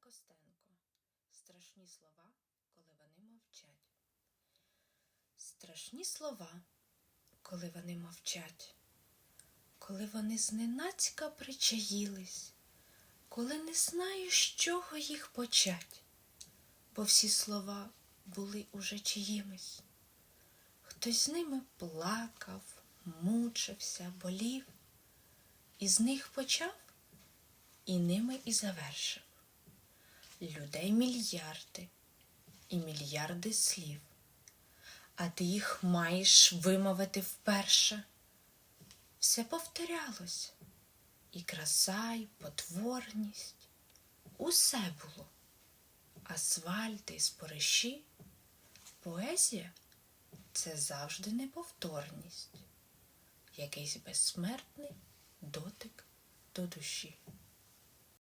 Костенко. Страшні слова, коли вони мовчать. Страшні слова, коли вони мовчать, коли вони зненацька причаїлись, коли не знаю, з чого їх почать, бо всі слова були уже чиїмись. Хтось з ними плакав, мучився, болів, і з них почав, і ними і завершив. Людей мільярди і мільярди слів, а ти їх маєш вимовити вперше. Все повторялось, і краса, і потворність, усе було. Асфальти і спориші, поезія це завжди неповторність, якийсь безсмертний дотик до душі.